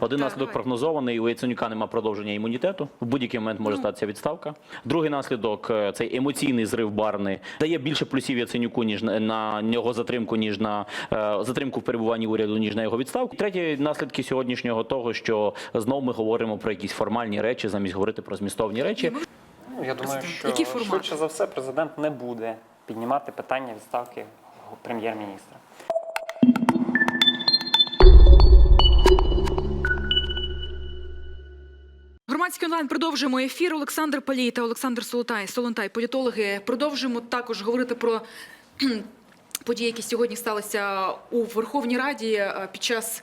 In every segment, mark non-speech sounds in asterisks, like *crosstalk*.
Один Так, наслідок давай. прогнозований. У Яценюка нема продовження імунітету. В будь-який момент може статися відставка. Другий наслідок е, цей емоційний зрив Барни дає більше плюсів Яценюку ніж на- на нього затримку, ніж на е, затримку в перебуванні уряду, ніж на його відставку. Третє наслідки сьогоднішнього того, що знову ми говоримо про якісь формальні речі, замість говорити про змістовні речі. Ну, я думаю, що Який швидше за все президент не буде піднімати питання відставки прем'єр-міністра. Громадський онлайн продовжуємо ефір. Олександр Палій та Олександр Солотай, Солонтай, політологи. Продовжуємо також говорити про події, які сьогодні сталися у Верховній Раді е, під час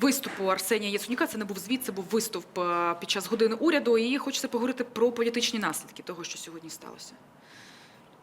виступу Арсенія Яценюка. Це не був звіт, це був виступ е, під час години уряду. І хочеться поговорити про політичні наслідки того, що сьогодні сталося.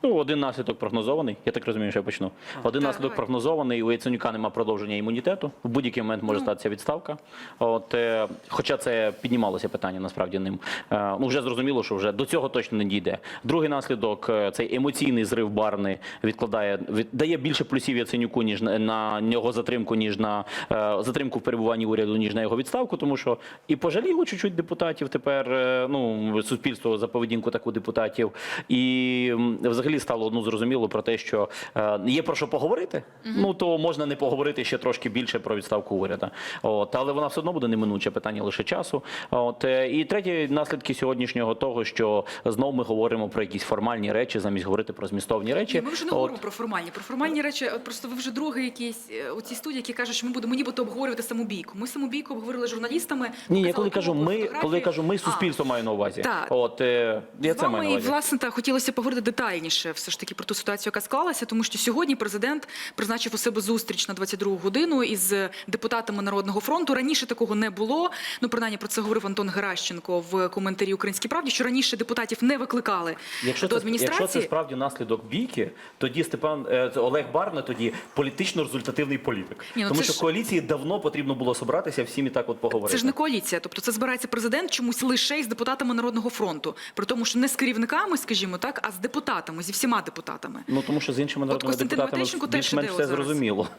Ну, один наслідок прогнозований. Я так розумію, що я почну. Один Так, наслідок давай. прогнозований. У Яценюка нема продовження імунітету. В будь-який момент може статися відставка. От, е, хоча це піднімалося питання насправді ним. Е, ну, вже зрозуміло, що вже до цього точно не дійде. Другий наслідок е, цей емоційний зрив Барни відкладає, від, дає більше плюсів Яценюку, ніж на, на нього затримку, ніж на е, затримку в перебуванні уряду, ніж на його відставку, тому що і пожаліло чуть-чуть депутатів тепер, е, ну, суспільство за поведінку таку депутатів. І м, взагалі стало ну, зрозуміло про те, що е, є про що поговорити. Ну то можна не поговорити ще трошки більше про відставку уряду. От, але вона все одно буде неминуче питання лише часу. От, е, і третє наслідки сьогоднішнього того, що знову ми говоримо про якісь формальні речі, замість говорити про змістовні речі. Ні, ми вже не От, говоримо про формальні. Про формальні речі, от просто ви вже другий якийсь е, у цій студії, які кажуть, що ми будемо нібито обговорювати самобійку. Ми самобійку обговорили з журналістами. ні, я коли кажу, ми, коли кажу, ми суспільство маю на увазі. Так. От е, я з це маю вами на і увазі. власне так хотілося поговорити детальніше, все ж таки про ту ситуацію, яка склалася, тому що сьогодні президент призначив у себе зустріч на 22 годину із депутатами Народного фронту. Раніше такого не було. Ну принаймні про це говорив Антон Геращенко в коментарі Українській правді, що раніше депутатів не викликали Якщо до це, адміністрації. якщо це справді наслідок бійки, тоді Степан е, Олег Барна тоді політично результативний політик. Ні, ну Тому що ж- коаліції давно потрібно було собратися всім і так от поговорити. Це ж не коаліція, тобто це збирається президент чомусь лише із депутатами Народного фронту. При тому, що не з керівниками, скажімо так, а з депутатами, зі всіма депутатами. Ну тому що з іншими народними Костянтин депутатами більш-менш все зараз. зрозуміло. *laughs*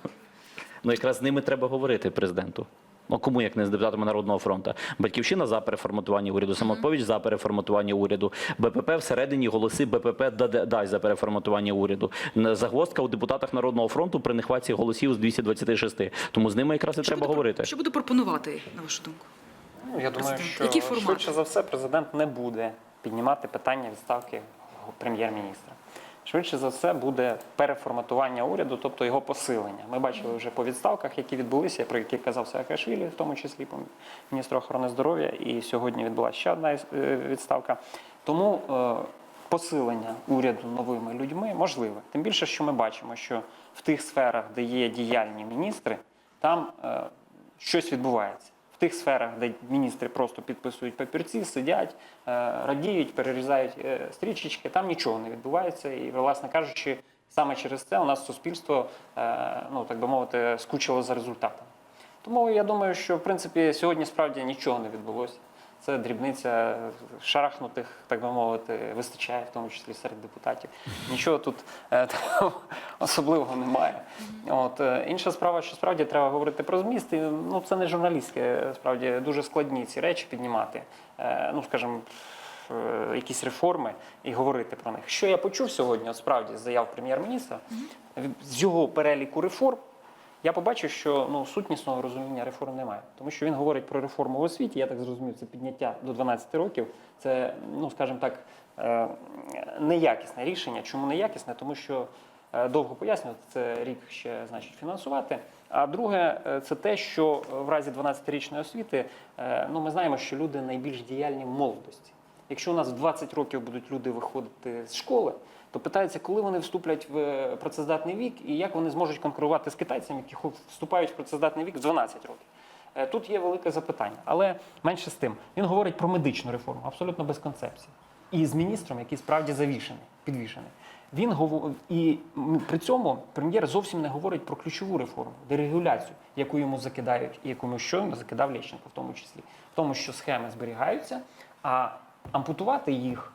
Ну якраз з ними треба говорити президенту. Ну кому як не з депутатами Народного фронту? Батьківщина за переформатування уряду, самоповіч за переформатування уряду, БПП всередині голоси БПП да- дасть за переформатування уряду. Загвоздка у депутатах Народного фронту при нехватці голосів з 226. Тому з ними якраз і Що треба буде, говорити. Що буде пропонувати, на вашу думку? Ну, я думаю, Президент. що Який формат? швидше за все президент не буде піднімати питання відставки прем'єр-міністра. Швидше за все буде переформатування уряду, тобто його посилення. Ми бачили вже по відставках, які відбулися, про які казав Саакашвілі, в тому числі по міністру охорони здоров'я, і сьогодні відбулася ще одна е, відставка. Тому е, посилення уряду новими людьми можливе. Тим більше, що ми бачимо, що в тих сферах, де є діяльні міністри, там е, щось відбувається. Тих сферах, де міністри просто підписують папірці, сидять, е, радіють, перерізають е, стрічечки, там нічого не відбувається. І, власне кажучи, саме через це у нас суспільство, е, ну так би мовити, скучило за результатами. Тому я думаю, що в принципі сьогодні справді нічого не відбулося. Це дрібниця шарахнутих, так би мовити, вистачає, в тому числі серед депутатів. Нічого тут е, *laughs* особливого немає. От е, інша справа, що справді треба говорити про зміст. І, ну це не журналістське, справді дуже складні ці речі піднімати. Е, ну скажімо, якісь реформи і говорити про них. Що я почув сьогодні, справді з заяв прем'єр-міністра, з його переліку реформ. Я побачив, що ну сутнісного розуміння реформ немає, тому що він говорить про реформу в освіті. Я так зрозумів, це підняття до 12 років. Це, ну скажімо так, е, неякісне рішення. Чому неякісне? Тому що е, довго пояснювати, це рік ще значить фінансувати. А друге, е, це те, що в разі 12-річної освіти, ну ми знаємо, що люди найбільш діяльні в молодості. Якщо у нас в 20 років будуть люди виходити з школи, то питається, коли вони вступлять в е, працездатний вік і як вони зможуть конкурувати з китайцями, які вступають в працездатний вік в 12 років. Е, Тут є велике запитання, але менше з тим. Він говорить про медичну реформу, абсолютно без концепції. І з міністром, який справді завішений, підвішений. Він говор... і при цьому прем'єр зовсім не говорить про ключову реформу, дерегуляцію, яку йому закидають, і яку йому щойно закидав Лещенко, в тому числі, в тому, що схеми зберігаються, а ампутувати їх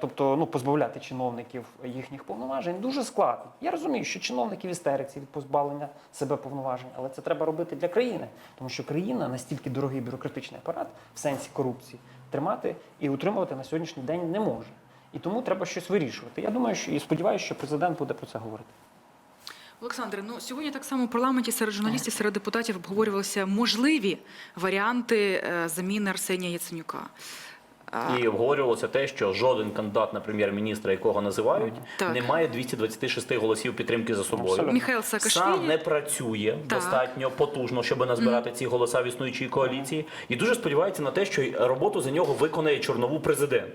Тобто, ну позбавляти чиновників їхніх повноважень дуже складно. Я розумію, що чиновники в істериці від позбавлення себе повноважень, але це треба робити для країни, тому що країна настільки дорогий бюрократичний апарат в сенсі корупції тримати і утримувати на сьогоднішній день не може. І тому треба щось вирішувати. Я думаю, що і сподіваюся, що президент буде про це говорити. Олександре, ну сьогодні так само в парламенті серед журналістів, серед депутатів обговорювалися можливі варіанти е, заміни Арсенія Яценюка. І обговорювалося те, що жоден кандидат на прем'єр-міністра, якого називають, Так. не має 226 голосів підтримки за собою. Міхайл Сам не працює Так. достатньо потужно, щоб назбирати ці голоса в існуючій коаліції, і дуже сподівається на те, що роботу за нього виконає чорнову президент.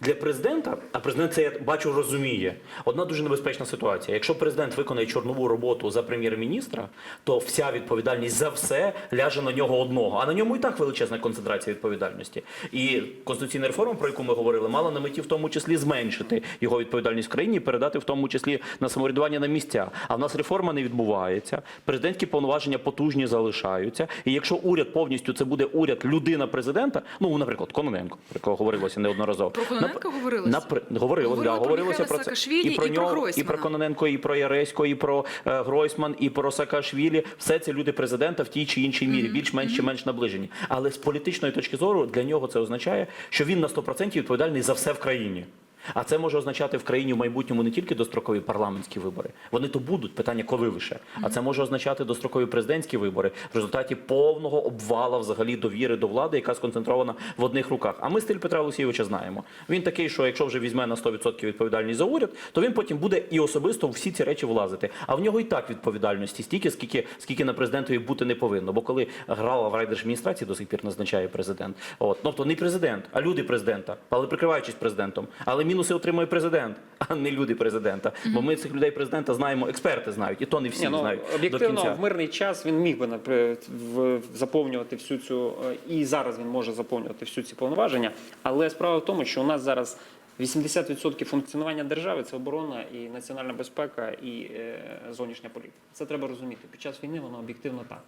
Для президента, а президент це я бачу розуміє. Одна дуже небезпечна ситуація. Якщо президент виконає чорнову роботу за прем'єр-міністра, то вся відповідальність за все ляже на нього одного. А на ньому і так величезна концентрація відповідальності. І конституційна реформа, про яку ми говорили, мала на меті в тому числі зменшити його відповідальність в країні, і передати в тому числі на самоврядування на місця. А в нас реформа не відбувається. Президентські повноваження потужні залишаються. І якщо уряд повністю це буде уряд людина президента, ну наприклад, Кононенко, про якого говорилося неодноразово. Про Кононенка говорилося? Напри... Говорилось, Говорили да, говорилося про це і про і про нього, і про Кононенко, і про Яресько, і про е, Гройсман, і про Саакашвілі. Все це люди президента в тій чи іншій мірі, більш-менш чи менш наближені. Але з політичної точки зору для нього це означає, що він на 100% відповідальний за все в країні. А це може означати в країні в майбутньому не тільки дострокові парламентські вибори. Вони то будуть питання, коли лише. А це може означати дострокові президентські вибори в результаті повного обвала взагалі довіри до влади, яка сконцентрована в одних руках. А ми стиль Петра Олексійовича знаємо. Він такий, що якщо вже візьме на 100% відповідальність за уряд, то він потім буде і особисто всі ці речі влазити. А в нього і так відповідальності стільки, скільки, скільки на президентові бути не повинно. Бо коли грала в райдержадміністрації, до сих пір назначає президент. От, тобто не президент, а люди президента, але прикриваючись президентом. Але мінуси отримує президент, а не люди президента. Бо ми цих людей президента знаємо, експерти знають, і то не всі Ні, ну, знають до об'єктивно, кінця. в мирний час він міг би наприклад, в- заповнювати всю цю е, і зараз він може заповнювати всю ці повноваження. Але справа в тому, що у нас зараз 80% функціонування держави це оборона і національна безпека, і е, зовнішня політика. Це треба розуміти. Під час війни воно об'єктивно так.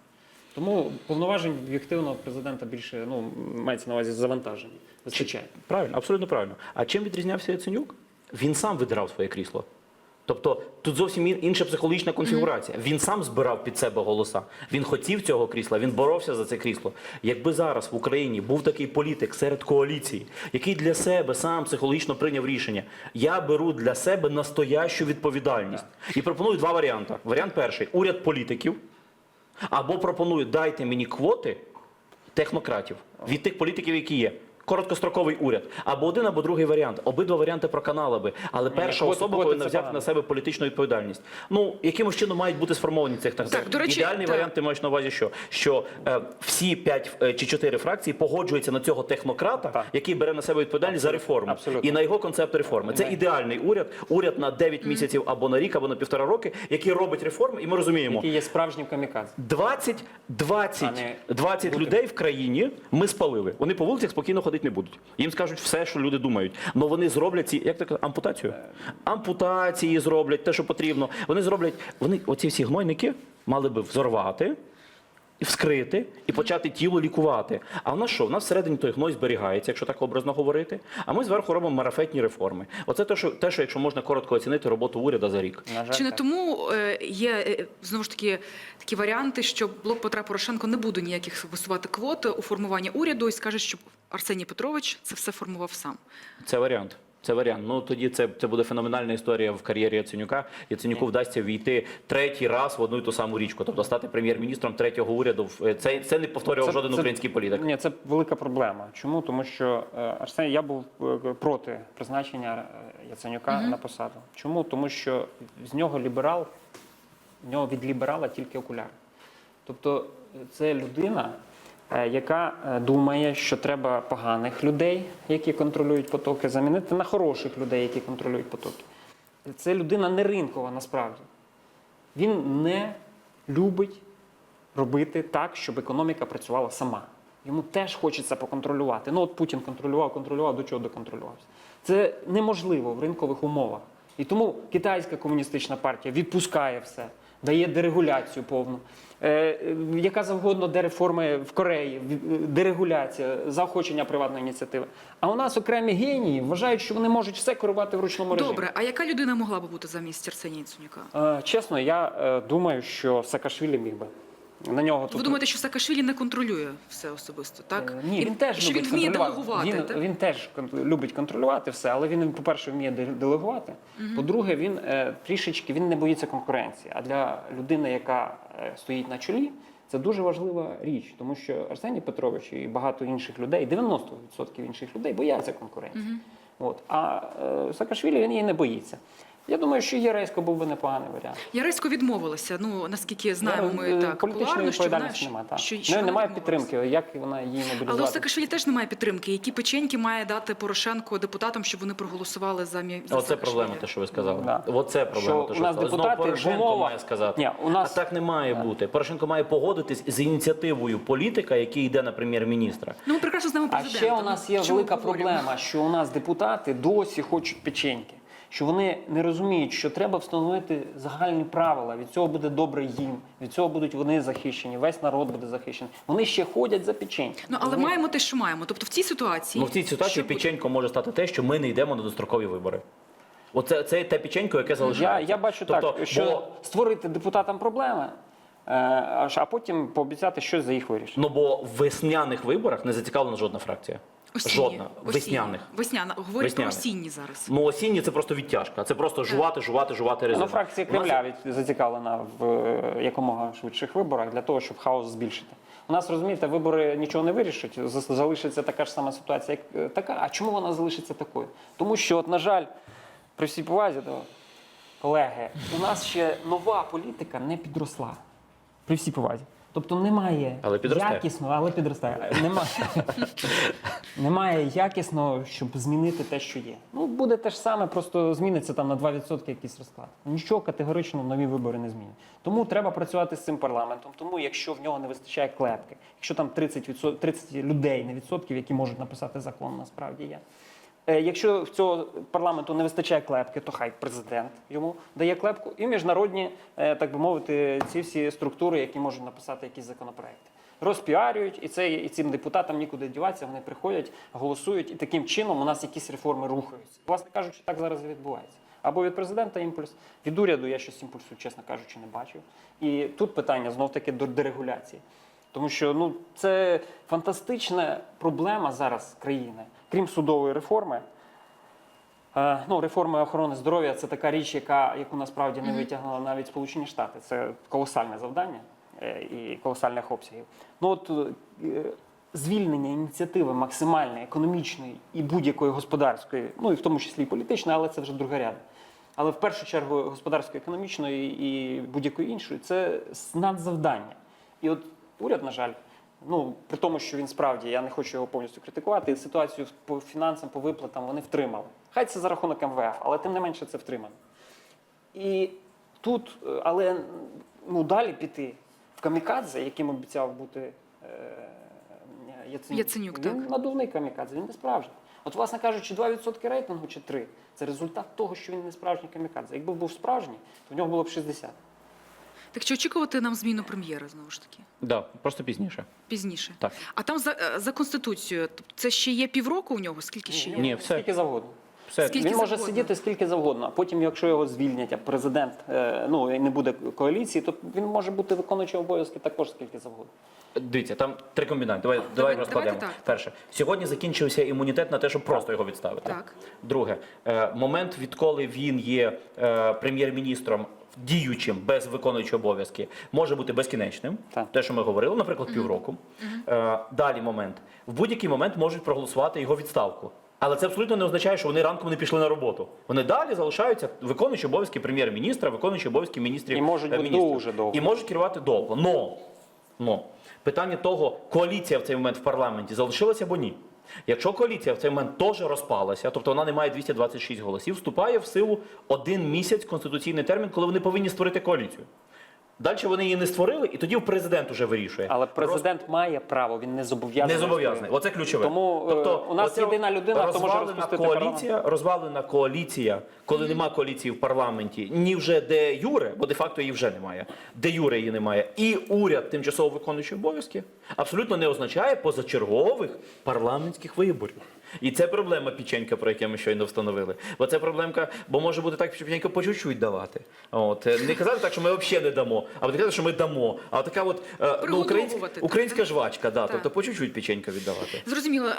Тому повноважень об'єктивно президента більше ну мається на увазі завантаження. Вистачає. Правильно, абсолютно правильно. А чим відрізнявся Яценюк? Він сам видирав своє крісло. Тобто тут зовсім інша психологічна конфігурація. Він сам збирав під себе голоса. Він хотів цього крісла, він боровся за це крісло. Якби зараз в Україні був такий політик серед коаліції, який для себе сам психологічно прийняв рішення, я беру для себе настоящу відповідальність. І пропоную два варіанти. Варіант перший уряд політиків. Або пропонують дайте мені квоти технократів від тих політиків, які є. Короткостроковий уряд. Або один, або другий варіант. Обидва варіанти проканали би. Але перша квоти- особа повинна це взяти погано. на себе політичну відповідальність. Ну, якимось чином мають бути сформовані цих так. Так, до речі, Ідеальний так. варіант ти маєш на увазі, що, що е, всі п'ять е, чи чотири фракції погоджуються на цього технократа, Так. який бере на себе відповідальність за реформу абсолютно. і на його концепт реформи. Це ідеальний уряд, уряд на 9 місяців або на рік, або на півтора роки, який робить реформи, і ми розуміємо. Який є справжнім камікадзе. 20, 20, А не 20 бути. людей в країні ми спалили. Вони по вулицях спокійно ходити не будуть. Їм скажуть все, що люди думають. Але вони зроблять ці, як так, ампутацію? Ампутації зроблять, те, що потрібно. Вони зроблять, вони, оці всі гнойники мали би взорвати. І вскрити і почати тіло лікувати. А в нас що? В нас всередині той гной зберігається, якщо так образно говорити. А ми зверху робимо марафетні реформи. Оце те, що те, що якщо можна коротко оцінити роботу уряду за рік. На жаль, Чи не так. тому е, є е, знову ж таки такі варіанти, що блок Петра Порошенко не буде ніяких висувати квот у формуванні уряду і скаже, що Арсеній Петрович це все формував сам. Це варіант. Це варіант. Ну тоді це, це буде феноменальна історія в кар'єрі Яценюка. Яценюку вдасться війти третій раз в одну і ту саму річку, тобто стати прем'єр-міністром третього уряду. В- Це, це не повторював Це- жоден це- український політик. Ні, це велика проблема. Чому? Тому що е, Арсеній, я був е, проти призначення е, Яценюка на посаду. Чому? Тому що з нього ліберал, в нього від ліберала тільки окуляри. Тобто е, це людина, е, яка е, думає, що треба поганих людей, які контролюють потоки, замінити на хороших людей, які контролюють потоки. Це людина не ринкова насправді. Він не любить робити так, щоб економіка працювала сама. Йому теж хочеться поконтролювати. Ну от Путін контролював, контролював, до чого доконтролювався. Це неможливо в ринкових умовах. І тому китайська комуністична партія відпускає все, дає дерегуляцію повну. Е, е, яка завгодно дереформи в Кореї, е, дерегуляція, заохочення приватної ініціативи. А у нас окремі генії вважають, що вони можуть все керувати в ручному режимі. Добре, а яка людина могла би бути замість Арсенія Яценюка? Е, чесно, я думаю, що Саакашвілі міг би. На нього Ви думаєте, що Саакашвілі не контролює все особисто, так? Е, Ні, він теж що любить він вміє делегувати. Він, так? він теж любить контролювати все, але він, по-перше, вміє де- делегувати. По-друге, він е, трішечки він не боїться конкуренції. А для людини, яка е, стоїть на чолі, це дуже важлива річ, тому що Арсеній Петрович і багато інших людей, 90% інших людей бояться конкуренції. От. А Саакашвілі він її не боїться. Я думаю, що Єресько був би непоганий варіант. Яресько відмовилася. Ну наскільки знаємо, ми Е, так політичної що відповідальності немає. Так. що, Ну, що і немає підтримки. Як вона її Але у мобілізувати? Саакашвілі теж немає підтримки. Які печеньки має дати Порошенко депутатам, щоб вони проголосували за мі- за Оце проблема, те, що ви сказали. Да. Оце проблема, Що те, у нас сказали. Знову депутати Порошенко умовах- має сказати. Ні, у нас- А так не має бути. Порошенко має погодитись з ініціативою політика, який йде на прем'єр-міністра. Ну ми прекрасно знаємо А президента. ще у нас є Ну, чому велика проблема, що у нас депутати досі хочуть печеньки. Що вони не розуміють, що треба встановити загальні правила. Від цього буде добре їм, від цього будуть вони захищені, весь народ буде захищений. Вони ще ходять за печеньки. Ну але Вони- маємо те, що маємо. Тобто в цій ситуації Ну в цій ситуації що печенько може стати те, що ми не йдемо на дострокові вибори. Оце це те печенько, яке залишається. я бачу Тобто, так, що бо, створити депутатам проблеми, е, аж- а потім пообіцяти щось за їх вирішити. ну бо в весняних виборах не зацікавлена жодна фракція. Осінні. Жодна. Осінні. Весняних. Весняна. Говорять про осінні зараз. Ну осінні це просто відтяжка. Це просто жувати, жувати, жувати резину. Ну, фракція нас- Кремля від- зацікавлена в е, якомога швидших виборах для того, щоб хаос збільшити. У нас розумієте, вибори нічого не вирішать. Залишиться така ж сама ситуація, як е, така. А чому вона залишиться такою? Тому що, от, на жаль, при всій повазі до колеги, у нас ще нова політика не підросла. При всій повазі. Тобто немає Але якісного, але підростає. *laughs* Немає, немає якісного, щоб змінити те, що є. Ну, буде те ж саме, просто зміниться там на 2% якийсь розклад. Нічого категорично нові вибори не змінять. Тому треба працювати з цим парламентом. Тому, якщо в нього не вистачає клепки, якщо там 30%, 30 людей, не відсотків, які можуть написати закон, насправді є. Е, Якщо в цього парламенту не вистачає клепки, то хай президент йому дає клепку, і міжнародні, е, так би мовити, ці всі структури, які можуть написати якісь законопроекти. Розпіарюють, і це і цим депутатам нікуди діватися. Вони приходять, голосують, і таким чином у нас якісь реформи рухаються. Власне кажучи, так зараз і відбувається. Або від президента імпульс, від уряду я щось імпульсу, чесно кажучи, не бачив. І тут питання знов таки до дерегуляції. Тому що ну це фантастична проблема зараз країни, крім судової реформи. Е, ну, реформа охорони здоров'я це така річ, яка яку насправді не витягнула навіть Сполучені Штати. Це колосальне завдання е, і колосальних обсягів. Ну от е, звільнення ініціативи максимальної, економічної і будь-якої господарської, ну і в тому числі і політичної, але це вже другорядне. Але в першу чергу господарської, економічної і будь-якої іншої це надзавдання. І от уряд, на жаль, ну при тому, що він справді, я не хочу його повністю критикувати, ситуацію по фінансам, по виплатам вони втримали. Хай це за рахунок МВФ, але тим не менше це втримано. І тут, е, але ну далі піти в камікадзе, яким обіцяв бути е, Яценюк. Яценюк, він так. надувний камікадзе, він не справжній. От, власне кажучи, 2% рейтингу чи 3 – це результат того, що він не справжній камікадзе. Якби був справжній, то в нього було б 60. Так чи очікувати нам зміну прем'єра знову ж таки? Да, просто пізніше. Пізніше. Так. А там за, е, за конституцією, тобто це ще є півроку у нього? Скільки ще є? Ні, все. Скільки завгодно. Все. Скільки він може завгодно. сидіти скільки завгодно, а потім, якщо його звільнять, а президент е, ну, не буде коаліції, то він може бути виконуючим обов'язки також скільки завгодно. Дивіться, там три комбінації. Давай, давай розкладемо. давайте так. Перше, сьогодні закінчився імунітет на те, щоб просто його відставити. Так. Друге, е, момент, відколи він є прем'єр-міністром. Діючим без виконуючого обов'язки може бути безкінечним, Так. те, що ми говорили, наприклад, півроку. Е, далі момент. В будь-який момент можуть проголосувати його відставку. Але це абсолютно не означає, що вони ранком не пішли на роботу. Вони далі залишаються виконуючі обов'язки прем'єр-міністра, виконуючі обов'язки міністрів. І можуть е, бути міністрів. дуже довго. І можуть керувати довго. Но, но питання того, коаліція в цей момент в парламенті залишилася або ні. Якщо коаліція в цей момент теж розпалася, тобто вона не має 226 голосів, вступає в силу один місяць конституційний термін, коли вони повинні створити коаліцію. Далі вони її не створили, і тоді президент уже вирішує. Але президент має право, він не зобов'язаний. Не зобов'язаний. Оце ключове. Тому, е, у нас єдина людина, хто може розпустити коаліція, розвалена коаліція, коли нема коаліції в парламенті, ні вже де юре, бо де-факто її вже немає. Де юре її немає. І уряд тимчасово виконуючий обов'язки абсолютно не означає позачергових парламентських виборів. І це проблема печенька, про яке ми щойно встановили. Бо це проблемка, бо може бути так, що печенька по чуть-чуть давати. От не казати так, що ми взагалі не дамо, а не казати, що ми дамо. А така от е, ну, українська, українська жвачка, да, Так. тобто по чуть-чуть печенька віддавати. Зрозуміло.